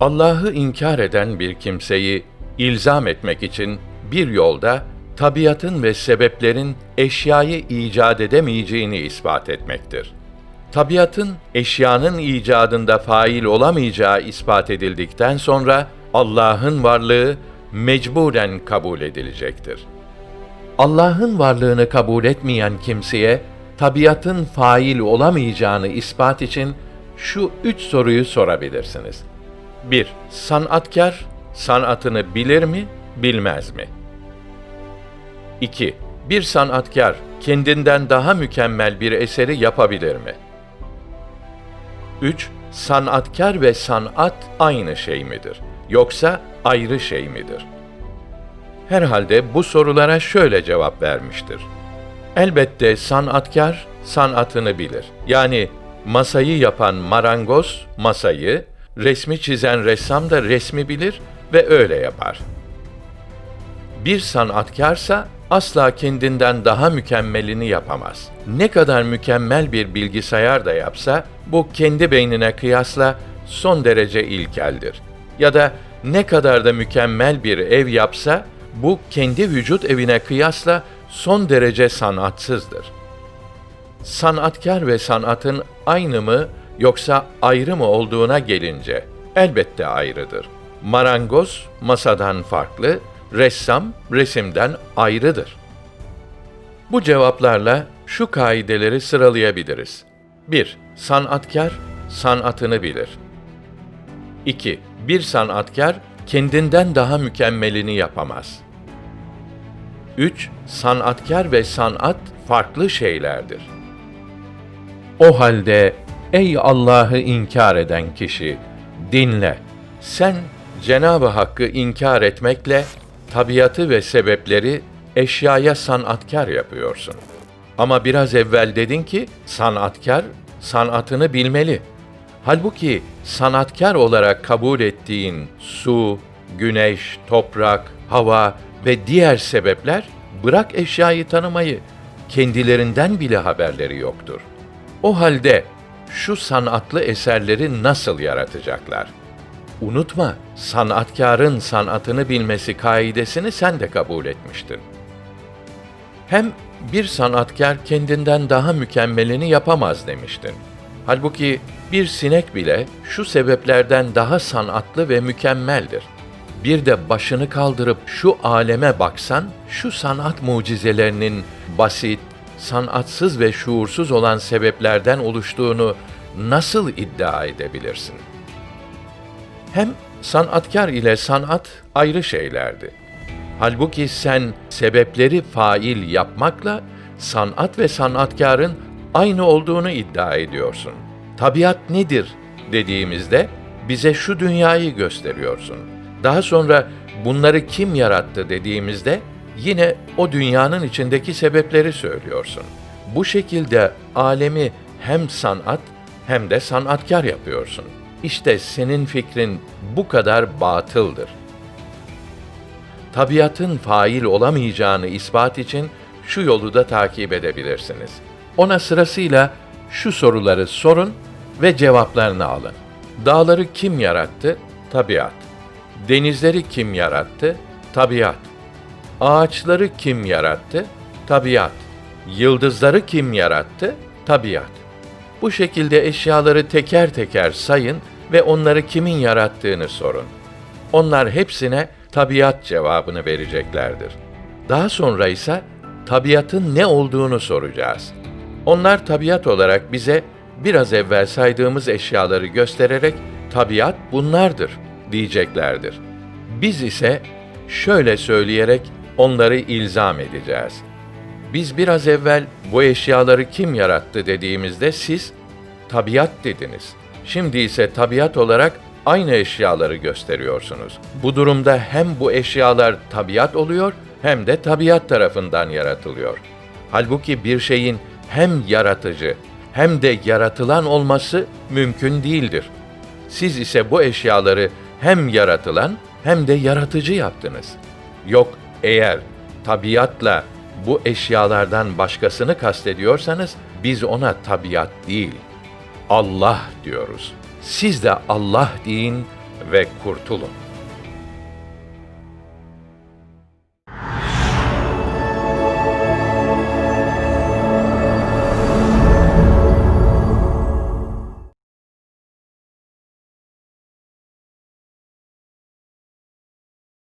Allah'ı inkar eden bir kimseyi ilzam etmek için bir yolda tabiatın ve sebeplerin eşyayı icat edemeyeceğini ispat etmektir. Tabiatın eşyanın icadında fail olamayacağı ispat edildikten sonra Allah'ın varlığı mecburen kabul edilecektir. Allah'ın varlığını kabul etmeyen kimseye tabiatın fail olamayacağını ispat için şu üç soruyu sorabilirsiniz. 1. Sanatkar sanatını bilir mi, bilmez mi? 2. Bir sanatkar kendinden daha mükemmel bir eseri yapabilir mi? 3. Sanatkar ve sanat aynı şey midir? Yoksa ayrı şey midir? Herhalde bu sorulara şöyle cevap vermiştir. Elbette sanatkar sanatını bilir. Yani masayı yapan marangoz masayı, resmi çizen ressam da resmi bilir ve öyle yapar. Bir sanatkarsa asla kendinden daha mükemmelini yapamaz. Ne kadar mükemmel bir bilgisayar da yapsa bu kendi beynine kıyasla son derece ilkeldir. Ya da ne kadar da mükemmel bir ev yapsa bu kendi vücut evine kıyasla son derece sanatsızdır. Sanatkar ve sanatın aynı mı yoksa ayrı mı olduğuna gelince elbette ayrıdır. Marangoz masadan farklı, ressam resimden ayrıdır. Bu cevaplarla şu kaideleri sıralayabiliriz. 1. Sanatkar sanatını bilir. 2. Bir sanatkar kendinden daha mükemmelini yapamaz. 3. Sanatkar ve sanat farklı şeylerdir. O halde ey Allah'ı inkar eden kişi dinle. Sen Cenab-ı Hakk'ı inkar etmekle tabiatı ve sebepleri eşyaya sanatkar yapıyorsun. Ama biraz evvel dedin ki sanatkar sanatını bilmeli. Halbuki sanatkar olarak kabul ettiğin su, güneş, toprak, hava ve diğer sebepler bırak eşyayı tanımayı kendilerinden bile haberleri yoktur. O halde şu sanatlı eserleri nasıl yaratacaklar? Unutma, sanatkarın sanatını bilmesi kaidesini sen de kabul etmiştin. Hem bir sanatkar kendinden daha mükemmelini yapamaz demiştin. Halbuki bir sinek bile şu sebeplerden daha sanatlı ve mükemmeldir. Bir de başını kaldırıp şu aleme baksan, şu sanat mucizelerinin basit, sanatsız ve şuursuz olan sebeplerden oluştuğunu nasıl iddia edebilirsin? Hem sanatkar ile sanat ayrı şeylerdi. Halbuki sen sebepleri fail yapmakla sanat ve sanatkarın aynı olduğunu iddia ediyorsun. Tabiat nedir dediğimizde bize şu dünyayı gösteriyorsun. Daha sonra bunları kim yarattı dediğimizde yine o dünyanın içindeki sebepleri söylüyorsun. Bu şekilde alemi hem sanat hem de sanatkar yapıyorsun. İşte senin fikrin bu kadar batıldır. Tabiatın fail olamayacağını ispat için şu yolu da takip edebilirsiniz. Ona sırasıyla şu soruları sorun ve cevaplarını alın. Dağları kim yarattı? Tabiat. Denizleri kim yarattı? Tabiat. Ağaçları kim yarattı? Tabiat. Yıldızları kim yarattı? Tabiat. Bu şekilde eşyaları teker teker sayın ve onları kimin yarattığını sorun. Onlar hepsine tabiat cevabını vereceklerdir. Daha sonra ise tabiatın ne olduğunu soracağız. Onlar tabiat olarak bize biraz evvel saydığımız eşyaları göstererek tabiat bunlardır diyeceklerdir. Biz ise şöyle söyleyerek onları ilzam edeceğiz. Biz biraz evvel bu eşyaları kim yarattı dediğimizde siz tabiat dediniz. Şimdi ise tabiat olarak aynı eşyaları gösteriyorsunuz. Bu durumda hem bu eşyalar tabiat oluyor hem de tabiat tarafından yaratılıyor. Halbuki bir şeyin hem yaratıcı hem de yaratılan olması mümkün değildir. Siz ise bu eşyaları hem yaratılan hem de yaratıcı yaptınız. Yok eğer tabiatla bu eşyalardan başkasını kastediyorsanız biz ona tabiat değil, Allah diyoruz. Siz de Allah deyin ve kurtulun.